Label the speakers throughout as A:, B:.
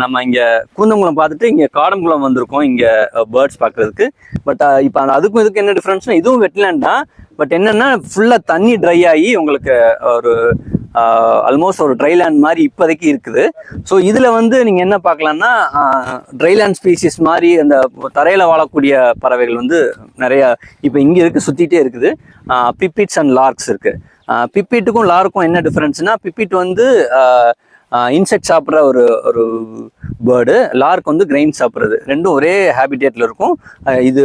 A: நம்ம இங்கே கூந்தங்குளம் பார்த்துட்டு இங்கே காடங்குளம் வந்திருக்கோம். இங்கே பேர்ட்ஸ் பார்க்குறதுக்கு. பட் இப்போ அந்த அதுக்கும் இதுக்கும் என்ன டிஃப்ரென்ஸ்னா இதுவும் வெட்லேண்ட் தான். பட் என்னென்னா ஃபுல்லாக தண்ணி ட்ரை ஆகி உங்களுக்கு ஒரு ஆல்மோஸ்ட் ஒரு ட்ரை லேண்ட் மாதிரி இப்போதைக்கு இருக்குது. ஸோ இதில் வந்து நீங்கள் என்ன பார்க்கலான்னா ட்ரை லேண்ட் ஸ்பீசிஸ் மாதிரி அந்த தரையில் வாழக்கூடிய பறவைகள் வந்து நிறையா இப்போ இங்கே இருக்குது. சுற்றிட்டே இருக்குது பிப்பிட்ஸ் அண்ட் லார்க்ஸ் இருக்குது பிப்பிட்டுக்கும் லார்க்கும் என்ன டிஃப்ரென்ஸ்னா பிப்பிட் வந்து இன்செக்ட் சாப்பிட்ற ஒரு ஒரு பேர்டு லார்க் வந்து கிரெயின் சாப்பிட்றது. ரெண்டும் ஒரே ஹேபிடேட்டில் இருக்கும். இது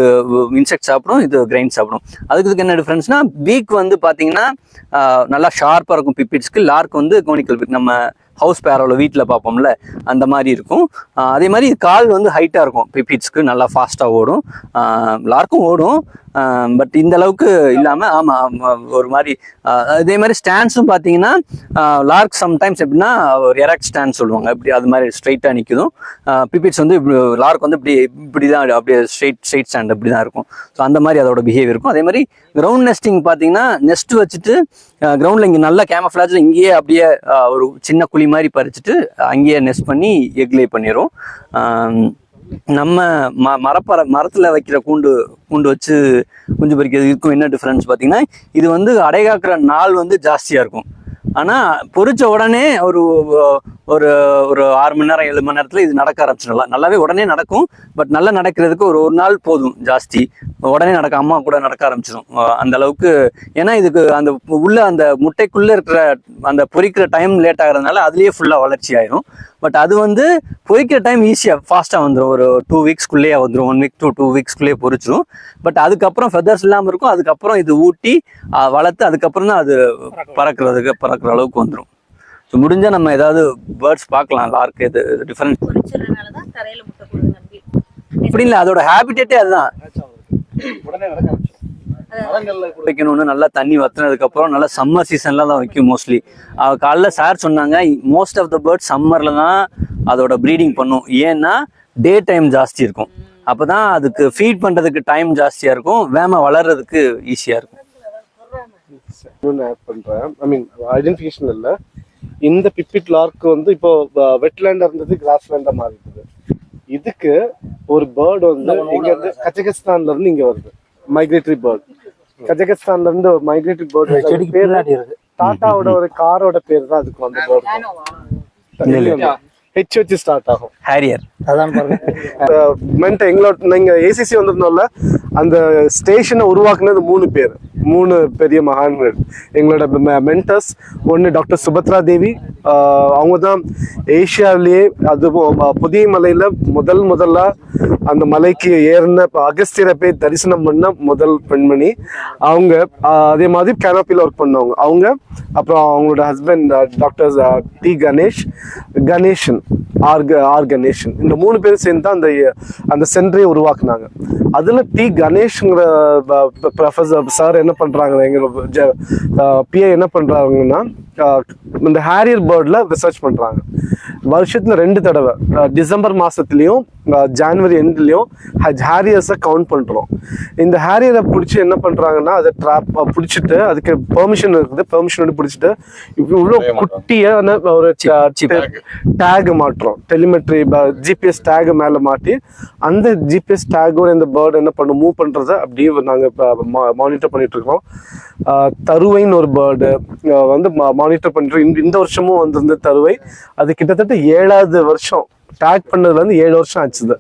A: இன்செக்ட் சாப்பிடும் இது கிரெயின் சாப்பிடும். அதுக்கு இதுக்கு என்ன டிஃப்ரென்ஸ்னா பீக் வந்து பார்த்தீங்கன்னா நல்லா ஷார்ப்பாக இருக்கும் பிப்பிட்ஸ்க்கு லார்க் வந்து கோனிக்கல் பீக் நம்ம ஹவுஸ் பேரோவில் வீட்டில் பார்ப்போம்ல அந்த மாதிரி இருக்கும். அதே மாதிரி கால் வந்து ஹைட்டாக இருக்கும் பிப்பிட்ஸ்க்கு நல்லா ஃபாஸ்ட்டாக ஓடும். லார்க்கும் ஓடும். பட் இந்த அளவுக்கு இல்லாமல் ஆமாம் ஒரு மாதிரி இதே அதே மாதிரி ஸ்டாண்ட்ஸும் பார்த்தீங்கன்னா லார்க் சம்டைம்ஸ் எப்படின்னா ஒரு எரக்ட் ஸ்டாண்ட் சொல்லுவாங்க. இப்படி அது மாதிரி ஸ்ட்ரைட்டாக நிற்கும் பிபிட்ஸ் வந்து இப்படி லார்க் வந்து இப்படி இப்படி தான் அப்படியே ஸ்ட்ரைட் ஸ்ட்ரைட் ஸ்டாண்ட் அப்படி தான் இருக்கும். ஸோ அந்த மாதிரி அதோட பிஹேவியர் இருக்கும். அதே மாதிரி கிரவுண்ட் நெஸ்டிங் பார்த்தீங்கன்னா நெஸ்ட் வச்சுட்டு கிரவுண்டில் இங்கே நல்ல கேமஃப்ளாஜில் இங்கேயே அப்படியே ஒரு சின்ன குழி மாதிரி பறிச்சுட்டு அங்கேயே நெஸ்ட் பண்ணி எக்லே பண்ணிடும் நம்ம ம மரப்பற மரத்தில் வைக்கிற கூண்டு கூண்டு வச்சு குஞ்சு பொறிக்கிறது இருக்கும் என்ன டிஃப்ரென்ஸ் பார்த்தீங்கன்னா இது வந்து அடைகாக்கிற நாள் வந்து ஜாஸ்தியாக இருக்கும். ஆனால் பொரிச்ச உடனே ஒரு ஒரு ஒரு ஆறு மணி நேரம் ஏழு மணி நேரத்தில் இது நடக்க ஆரம்பிச்சிடலாம். நல்லாவே உடனே நடக்கும் பட் நல்லா நடக்கிறதுக்கு ஒரு ஒரு நாள் போதும் ஜாஸ்தி. உடனே நடக்க அம்மா கூட நடக்க ஆரம்பிச்சிடும் அந்த அளவுக்கு ஏன்னா இதுக்கு அந்த உள்ள அந்த முட்டைக்குள்ளே இருக்கிற அந்த பொறிக்கிற டைம் லேட் ஆகிறதுனால அதுலேயே ஃபுல்லாக வளர்ச்சி ஆயிரும். பட் அது வந்து பொறிக்கிற டைம் ஈஸியாக ஃபாஸ்ட்டாக வந்துடும் ஒரு டூ வீக்ஸ்க்குள்ளேயே வந்துடும் ஒன் வீக் டூ டூ வீக்ஸ்க்குள்ளேயே பொரிச்சிடும் பட் அதுக்கப்புறம் ஃபெதர்ஸ் இல்லாமல் இருக்கும். அதுக்கப்புறம் இது ஊட்டி வளர்த்து அதுக்கப்புறம் தான் அது பறக்கிறதுக்கு பறக்கிற அளவுக்கு வந்துடும் ஸோ முடிஞ்சால் நம்ம ஏதாவது பேர்ட்ஸ் பார்க்கலாம். லார்க் இது டிஃப்ரெண்ட் இப்படி இல்லை அதோட ஹேபிட்டே அதுதான். வைக்கணும்னு நல்லா தண்ணி வத்துனதுக்கு அப்புறம் நல்லா சம்மர் சீசன்ல தான் வைக்கும் மோஸ்ட்லி காலைல சார் சொன்னாங்க மோஸ்ட் ஆஃப் த பேர்ட் சம்மர்ல தான் அதோட ப்ரீடிங் பண்ணும். ஏன்னா டே டைம் ஜாஸ்தி இருக்கும். அப்பதான் அதுக்கு ஃபீட் பண்றதுக்கு டைம் ஜாஸ்தியா இருக்கும். வேம வளர்றதுக்கு ஈஸியா இருக்கும்.
B: பண்றேன். ஐ மீன் ஐடென்டிஃபிகேஷன் இல்ல. இந்த பிப்பிட் லார்க் வந்து இப்போ வெட்லேண்டா இருந்தது கிராஸ் லேண்டா மாறிடுது இதுக்கு ஒரு பேர்டு வந்து இங்க இருந்து கஜகஸ்தான்ல இருந்து இங்க வருது. மைக்ரேட்டரி பேர்ட் கஜகஸ்தான்ல இருந்து ஒரு மைக்ரேட்டரி பேர்ட் பேர் டாட்டாவோட ஒரு காரோட பேர் தான் அதுக்கு வந்து பேர்டு. ஹெச் வச்சு ஸ்டார்ட் ஆகும்.
A: ஹேரியர்.
C: அதான் பாருங்க.
B: மென்ட் எங்களோட நீங்க ஏசிசி வந்திருந்தோம்ல அந்த ஸ்டேஷனை உருவாக்குனது மூணு பேர். மூணு பெரிய மகான்கள். எங்களோட மென்டர்ஸ் ஒன்று டாக்டர் சுபத்ரா தேவி அவங்க தான் ஏஷியாவிலேயே அதுவும் புதிய மலையில் முதல் முதல்ல அந்த மலைக்கு ஏறின இப்போ அகஸ்தியரை போய் தரிசனம் பண்ண முதல் பெண்மணி. அவங்க அதே மாதிரி கேனோப்பியில் ஒர்க் பண்ணவங்க. அவங்க அப்புறம் அவங்களோட husband doctor D Ganesh Ganeshan R R Ganeshan. இந்த மூணு பேரும் சேர்ந்து தான் அந்த அந்த சென்டரை உருவாக்குனாங்க. அதில் டி கணேஷ்ங்கிற ப்ரொஃபஸர் சார் என்ன பண்ணுறாங்க எங்களோட பிஏ என்ன பண்ணுறாங்கன்னா இந்த ஹேரியர் பேர்டில் ரிசர்ச் பண்ணுறாங்க வருஷத்துல ரெண்டு தடவை. டிசம்பர் மாதத்துலேயும் ஜான்வரி எண்ட்லயும் ஹேரியர்ஸை கவுண்ட் பண்றோம். இந்த ஹேரியரை பிடிச்சி என்ன பண்றாங்கன்னா அதை ட்ராப் பிடிச்சிட்டு அதுக்கு பெர்மிஷன் இருக்குது. பெர்மிஷன் பிடிச்சிட்டு இவ்வளோ குட்டியான ஒரு டேக் மாட்டுறோம். டெலிமெட்ரி ஜிபிஎஸ் டேக் மேல மாட்டி அந்த ஜிபிஎஸ் டேக்கோட இந்த பேர்டு என்ன பண்ணும் மூவ் பண்றத அப்படியே நாங்க மானிட்டர் பண்ணிட்டு இருக்கோம். தருவைன்னு ஒரு பேர்டு வந்து மானிட்டர் பண்ணிட்டு இந்த- இந்த வருஷமும் வந்திருந்த தருவை அது கிட்டத்தட்ட ஏழாவது வருஷம் டேக் பண்ணதுல இருந்து ஏழு வருஷம் ஆச்சுது.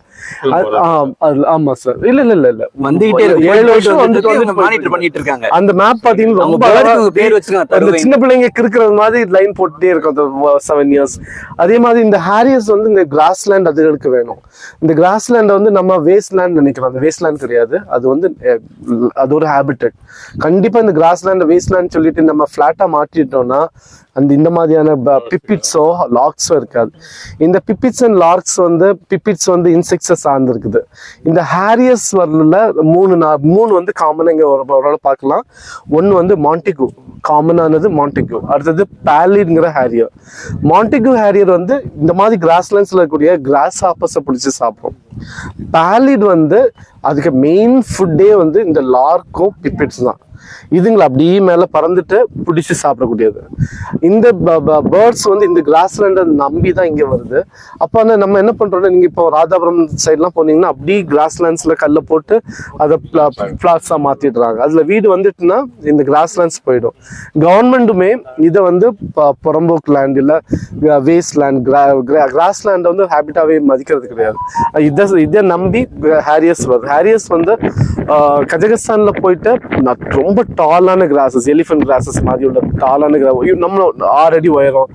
B: ஆமா சார் இல்ல இல்ல இல்ல இல்ல.
A: வந்துகிட்டே
B: ஏழு வருஷம்
A: மானிட்டர் பண்ணிட்டு இருக்காங்க.
B: அந்த மேப் பாத்தீங்கன்னா ரொம்ப
A: பேர் வச்சிருக்காங்க.
B: சின்ன பிள்ளைங்க கிறுக்கிறது மாதிரி லைன் போட்டுட்டே இருக்கும். அந்த செவன் இயர்ஸ் அதே மாதிரி இந்த ஹேரியர்ஸ் வந்து இந்த கிராஸ் லேண்ட் அதுகளுக்கு வேணும். இந்த கிராஸ் லேண்ட் வந்து நம்ம வேஸ்ட் லேண்ட் நினைக்கிறோம். அந்த வேஸ்ட் லேண்ட் கிடையாது அது வந்து அது ஒரு ஹேபிட்டட் கண்டிப்பா இந்த கிராஸ் லேண்ட் வேஸ்ட் லேண்ட் சொல்லிட்டு நம்ம ஃபிளாட்டா மாற்றிட்டோம்னா அந்த இந்த மாதிரியான பிப்பிட்ஸோ லாக்ஸோ இருக்காது. இந்த பிப்பிட்ஸ் அண்ட் லார்க்ஸ் வந்து பிப்பிட்ஸ் வந்து இன்செக்ட்ஸை சார்ந்திருக்குது. இந்த ஹேரியர்ஸ் வரல மூணு நா- மூணு வந்து காமனாக இங்கே ஒரு ஓரளவு பார்க்கலாம். ஒன்று வந்து மாண்டிகு காமனானது மாண்டிகு அடுத்தது பேலிட்ங்கிற ஹேரியர் மாண்டிகு ஹேரியர் வந்து இந்த மாதிரி கிராஸ்லேண்ட்ஸில் இருக்கக்கூடிய கிராஸ் ஆப்பஸை பிடிச்சி சாப்பிடும். பேலிட் வந்து அதுக்கு மெயின் ஃபுட்டே வந்து இந்த லார்க்கும் பிப்பிட்ஸ் தான். இதுங்களை அப்படியே மேலே பறந்துட்டு பிடிச்சி சாப்பிடக்கூடியது. இந்த பேர்ட்ஸ் வந்து இந்த கிராஸ்லேண்டை நம்பி தான் இங்கே வருது. அப்போ வந்து நம்ம என்ன பண்ணுறோம்னா நீங்கள் இப்போ ராதாபுரம் சைட்லாம் போனீங்கன்னா அப்படியே கிராஸ்லேண்ட்ஸ்ல கல்ல போட்டு அதை ஃப்ளாட்ஸாக மாற்றிடுறாங்க அதில் வீடு வந்துட்டுன்னா இந்த கிராஸ்லேண்ட்ஸ் போயிடும். கவர்மெண்ட்டுமே இதை வந்து ப- புறம்போக்கு லேண்ட் இல்லை வேஸ்ட் லேண்ட் கிராஸ் லேண்ட் வந்து ஹேபிட்டாகவே மதிக்கிறது கிடையாது. இதை இதை நம்பி ஹேரியஸ் வருது. ஹேரியஸ் வந்து கஜகஸ்தானில் போயிட்டு ரொம்ப ரொம்ப டாலான கிராசஸ் எலிஃபென்ட் கிராசஸ் மாதிரி உள்ள டாலான கிரா நம்ம ஆறு அடி உயரம்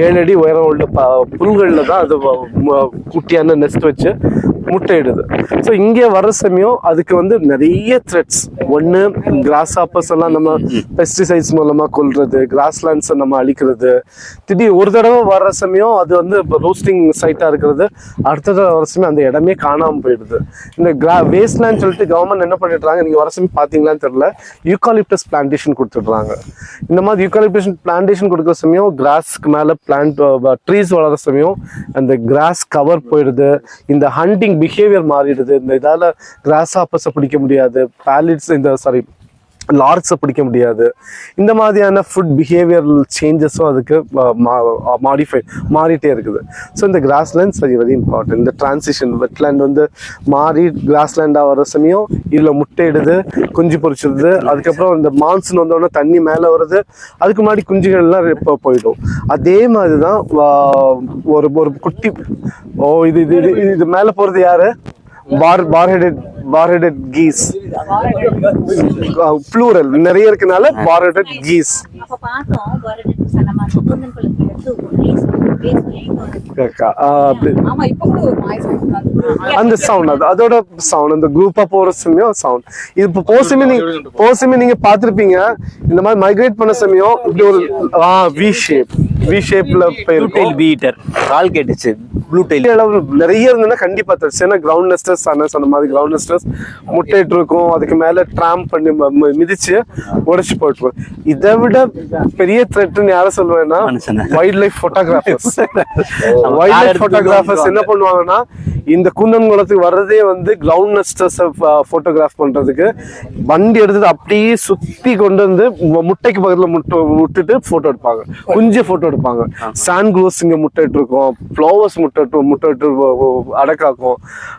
B: ஏழு அடி உயரம் உள்ள ப- புல்கள்ல தான் அது வ- குட்டியான நெஸ்ட் வச்சு முட்டையிடுது. ஸோ இங்கே வர சமயம் அதுக்கு வந்து நிறைய த்ரெட்ஸ் ஒன்று கிராஸ் ஆப்பர்ஸ் எல்லாம் நம்ம பெஸ்டிசைட்ஸ் மூலமா கொல்றது கிராஸ்லேண்ட்ஸை நம்ம அழிக்கிறது. திடீர் ஒரு தடவை வர்ற சமயம் அது வந்து ரோஸ்டிங் சைட்டாக இருக்கிறது. அடுத்த தடவை வர சமயம் அந்த இடமே காணாமல் போயிடுது. இந்த கிரா வேஸ்ட்லேண்ட் சொல்லிட்டு கவர்மெண்ட் என்ன பண்ணிடுறாங்க? நீங்கள் வர சமயம் பார்த்தீங்களான்னு தெரில யூகாலிப்டஸ் பிளான்டேஷன் கொடுத்துட்றாங்க. இந்த மாதிரி யூகாலிப்டேஷன் பிளான்டேஷன் கொடுக்குற சமயம் கிராஸ்க்கு மேலே பிளான்ட் ட்ரீஸ் வளர சமயம் அந்த கிராஸ் கவர் போயிடுது. இந்த ஹண்டிங் பிஹேவியர் மாறிடுது. இந்த இதால கிராஸ் ஆப்பர்ஸை பிடிக்க முடியாது. பேலிட்ஸ் இந்த சாரி லார்க்ஸை பிடிக்க முடியாது. இந்த மாதிரியான ஃபுட் பிஹேவியர் சேஞ்சஸும் அதுக்கு மாடிஃபை மாறிட்டே இருக்குது. ஸோ இந்த கிராஸ்லேண்ட்ஸ் வெரி வெரி இம்பார்ட்டன்ட் இந்த டிரான்சிஷன் வெட்லேண்ட் வந்து மாறி கிராஸ்லேண்டாக வர சமயம் இதில் முட்டையிடுது குஞ்சு பொரிச்சிடுது. அதுக்கப்புறம் இந்த மான்சூன் வந்தோடனே தண்ணி மேலே வருது. அதுக்கு முன்னாடி குஞ்சுகள்லாம் இப்போ போயிடும். அதே மாதிரி தான் ஒரு ஒரு குட்டி ஓ இது இது இது இது மேலே போகிறது யாரு? பார் பார்ஹெடட் பார்ஹெடட் கீஸ் ப்ளூரல் நிறைய இருக்கனால பார்ஹெடட் கீஸ்
D: அந்த
B: சவுண்ட் அது அதோட சவுண்ட் அந்த குரூப்பா போற சமயம் சவுண்ட் இது இப்போ போசமே நீங்க போசமே நீங்க பாத்திருப்பீங்க இந்த மாதிரி மைக்ரேட் பண்ண சமயம் இப்படி ஒரு வி ஷேப் வி ஷேப்ல போயிருக்கும்.
A: டெயில் பீட்டர் கால் கேட்டுச்சு. ப்ளூ
B: அளவு நிறைய இருந்ததுன்னா கண்டிப்பா தெரிச்சு ஏன்னா கிரவுண்ட் நெஸ்டர்ஸ் அண்ணன் சொன்ன மாதிரி கிரவுண்ட் நெஸ்டர்ஸ் முட்டையிட்டு இருக்கும். அதுக்கு மேல ட்ராம் பண்ணி மிதிச்சு உடைச்சு போட்டு இதை விட பெரிய த்ரெட்னு யார சொல்லுவேன்னா. Wild life photographers wild life photographers என்ன. பண்ணுவாங்கன்னா இந்த குந்தன்குளத்துக்கு வர்றதே வந்து கிரவுண்ட் நெஸ்டர்ஸ் போட்டோகிராஃப் பண்றதுக்கு வண்டி எடுத்துட்டு அப்படியே சுத்தி கொண்டு வந்து முட்டைக்கு பக்கத்துல முட்டை விட்டுட்டு போட்டோ எடுப்பாங்க. குஞ்சு போட்டோ எடுப்பாங்க. சாண்ட் க்ளோஸ் இங்க முட்டை இருக்கும் ஃப்ளவர்ஸ் முட்டை முட்டை அடக்காக்கும்.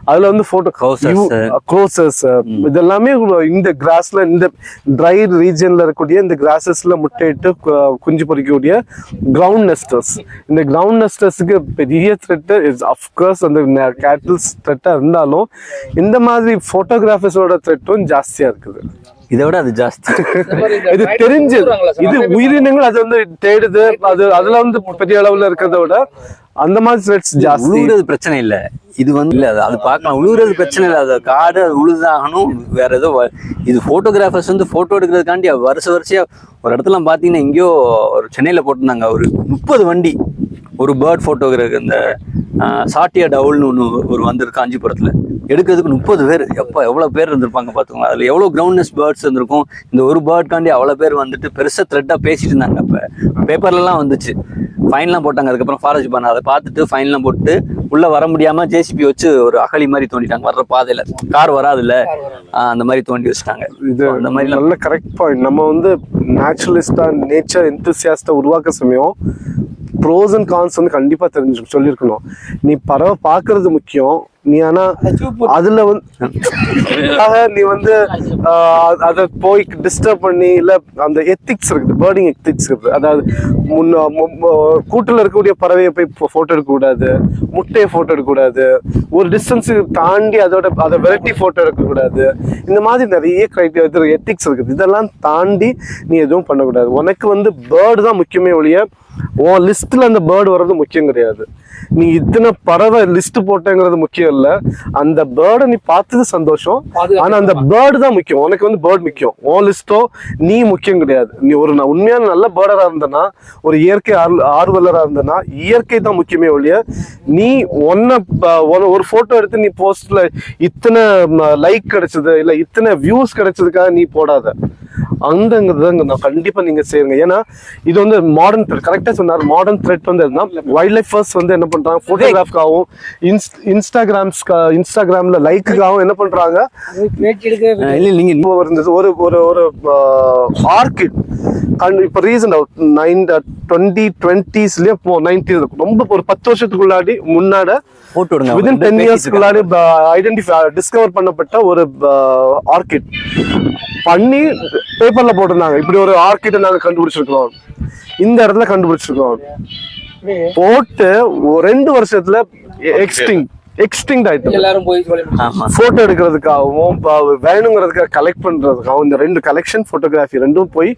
B: அதுல வந்து போட்டோ
A: Crosses.
B: க்ரோசஸ் இதெல்லாமே இந்த கிராஸ்ல இந்த ட்ரை ரீஜன்ல இருக்கக்கூடிய இந்த கிராசஸ்ல முட்டையிட்டு குஞ்சு பொறிக்கக்கூடிய கிரவுண்ட் நெஸ்டர்ஸ் இந்த கிரவுண்ட் நெஸ்டர்ஸ்க்கு பெரிய த்ரெட்டு இஸ் அஃப்கோர்ஸ் அந்த கேட்டில்ஸ் த்ரெட்டா இருந்தாலும் இந்த மாதிரி போட்டோகிராஃபர்ஸோட த்ரெட்டும் ஜாஸ்தியா இருக்குது.
A: இதை விட அது ஜாஸ்தி.
B: இது தெரிஞ்சு இது உயிரினங்கள் அது வந்து தேடுது அது அதுல வந்து பெரிய அளவுல இருக்கிறத விட அந்த மாதிரி த்ரெட்ஸ் ஜாஸ்தி.
A: உழுவுறது பிரச்சனை இல்ல. இது வந்து இல்ல அது- அது பார்க்கலாம். உழுவுறது பிரச்சனை இல்ல. அது காடு அது உழுதாகணும். வேற ஏதோ இது போட்டோகிராஃபர்ஸ் வந்து போட்டோ எடுக்கிறதுக்காண்டி வருஷ வருஷம் ஒரு இடத்துல பாத்தீங்கன்னா எங்கேயோ ஒரு சென்னையில போட்டிருந்தாங்க. ஒரு முப்பது வண்டி. ஒரு பேர்ட் போட்டோகிராஃபர் இந்த சாட்டியா டவுல்னு ஒன்று ஒரு வந்திருக்கு காஞ்சிபுரத்துல. எடுக்கிறதுக்கு முப்பது பேர். எப்போ எவ்வளோ பேர் இருந்திருப்பாங்க பார்த்துக்கோங்க அதில் எவ்வளோ கிரவுண்ட்னஸ் பேர்ட்ஸ் இருந்திருக்கும். இந்த ஒரு பேர்ட்காண்டி அவ்வளோ பேர் வந்துட்டு பெருசாக த்ரெட்டாக பேசிட்டு இருந்தாங்க அப்போ. பேப்பர்லலாம் வந்துச்சு. ஃபைன்லாம் போட்டாங்க. அதுக்கப்புறம் ஃபாரஸ்ட் பண்ண அதை பார்த்துட்டு ஃபைன்லாம் போட்டு உள்ளே வர முடியாமல் ஜேசிபி வச்சு ஒரு அகழி மாதிரி தோண்டிட்டாங்க. வர்ற பாதையில். கார் வராதுல்ல. ஆஹ் அந்த மாதிரி தோண்டி வச்சுட்டாங்க.
B: இது
A: அந்த மாதிரி
B: நல்ல கரெக்ட் பாயிண்ட் நம்ம வந்து நேச்சுரலிஸ்டா நேச்சர் எந்தூசியாஸ்டா உருவாக்க சமயம் ப்ரோஸ் அண்ட் கான்ஸ் வந்து கண்டிப்பாக தெரிஞ்சு சொல்லியிருக்கணும். நீ பறவை பார்க்கறது முக்கியம். நீ ஆனா அதுல வந்து நீ வந்து அதை போய் டிஸ்டர்ப் பண்ணி இல்ல அந்த எத்திக்ஸ் இருக்குது பேர்டிங் எத்திக்ஸ் இருக்குது. அதாவது முன்ன கூட்டுல இருக்கக்கூடிய பறவையை போய் போட்டோ எடுக்க கூடாது முட்டையை போட்டோ எடுக்க கூடாது ஒரு டிஸ்டன்ஸ் தாண்டி அதோட அதை வெரைட்டி போட்டோ எடுக்க கூடாது. இந்த மாதிரி நிறைய கிரைட்டீரியா எத்திக்ஸ் இருக்குது. இதெல்லாம் தாண்டி நீ எதுவும் பண்ணக்கூடாது. உனக்கு வந்து பேர்டு தான் முக்கியமே ஒழிய உன் லிஸ்ட்ல அந்த பேர்டு வர்றது முக்கியம் கிடையாது. நீ இத்தனை பறவை லிஸ்ட் போட்டேங்கிறது முக்கியம் இல்ல அந்த பேர்டை நீ பார்த்தது சந்தோஷம். ஆனா அந்த பேர்டு தான் முக்கியம். உனக்கு வந்து பேர்டு முக்கியம். உன் லிஸ்டோ நீ முக்கியம் கிடையாது. நீ ஒரு உண்மையான நல்ல பேர்டரா இருந்தனா ஒரு இயற்கை ஆர்வ- ஆர்வலரா இருந்தனா இயற்கை தான் முக்கியமே ஒழிய நீ ஒன்ன ஒரு போட்டோ எடுத்து நீ போஸ்ட்ல இத்தனை லைக் கிடைச்சது இல்ல இத்தனை வியூஸ் கிடைச்சதுக்காக நீ போடாத. அந்தங்கிறத நான் கண்டிப்பா நீங்க சேருங்க ஏன்னா இது வந்து மாடர்ன் த்ரெட் கரெக்டா சொன்னார் மாடர்ன் த்ரெட் வந்து வைல்ட் லைஃப் ஃபர்ஸ்ட் வந்து என்ன பண்றாங்க போட்டோகிராஃப்காகவும் இன்ஸ்டாகிராம்ஸ்க்கு இன்ஸ்டாகிராம்ல லைக்குக்காகவும் என்ன பண்றாங்க?
A: அஹ் இல்ல
B: இப்போ இருந்தது ஒரு ஒரு ஒரு ஆர்கிட் இப்போ ரீசன் நைன் டுவெண்ட்டி டுவெண்ட்டிஸ்லயே போ நைன்டி ரொம்ப ஒரு பத்து வருஷத்துக்குள்ளாடி முன்னாடி
A: போட்டு அவங்க
B: டென் இயர்ஸ்க்குள்ளாடி ஐடென்டிஃபை டிஸ்கவர் பண்ணப்பட்ட ஒரு ஆர்கிட் பண்ணி பேப்பர்ல போட்டிருந்தாங்க. இப்படி ஒரு ஆர்கிட்டை நாங்க கண்டுபிடிச்சிருக்கோம் இந்த இடத்துல கண்டுபிடிச்சிருக்கோம் போட்டு ரெண்டு வருஷத்துல எக்ஸ்டிங் எக்ஸ்டிங் ஆயிட்டு
C: எல்லாரும் போய்
B: போட்டோ எடுக்கிறதுக்காகவும் வேணுங்கிறதுக்காக கலெக்ட் பண்றதுக்காகவும் இந்த ரெண்டு கலெக்ஷன் போட்டோகிராஃபி ரெண்டும் போய்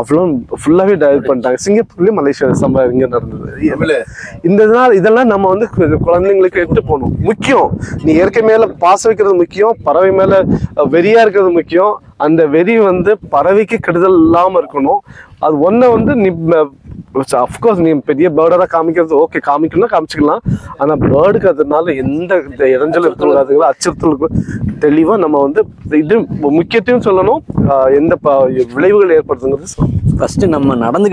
B: அவ்வளோ ஃபுல்லாவே டெவலப் பண்ணிட்டாங்க. சிங்கப்பூர்லயும் மலேசியா சம்பா இங்க நடந்தது. இந்த இதெல்லாம் இதெல்லாம் நம்ம வந்து குழந்தைங்களுக்கு எடுத்து போகணும் முக்கியம். நீ இயற்கை மேல பாசம் வைக்கிறது முக்கியம் பறவை மேல வெறியா இருக்கிறது முக்கியம். அந்த வெறி வந்து பறவைக்கு கெடுதல் இல்லாம இருக்கணும். அது ஒன்றை வந்து நீ அஃப்கோர்ஸ் நீ பெரிய பேர்டா காமிக்கிறது ஓகே காமிக்கணும்னா காமிச்சுக்கலாம். ஆனா பேர்டுக்கு அதனால எந்த இந்த இடைஞ்சல் இருக்கக்கூடாதுங்களா அச்சுறுத்தல் இருக்கு- தெளிவா நம்ம வந்து இது முக்கியத்தையும் சொல்லணும். எந்த விளைவுகள் ஏற்படுத்துங்கிறது.
A: ஃபர்ஸ்ட் நம்ம நடந்து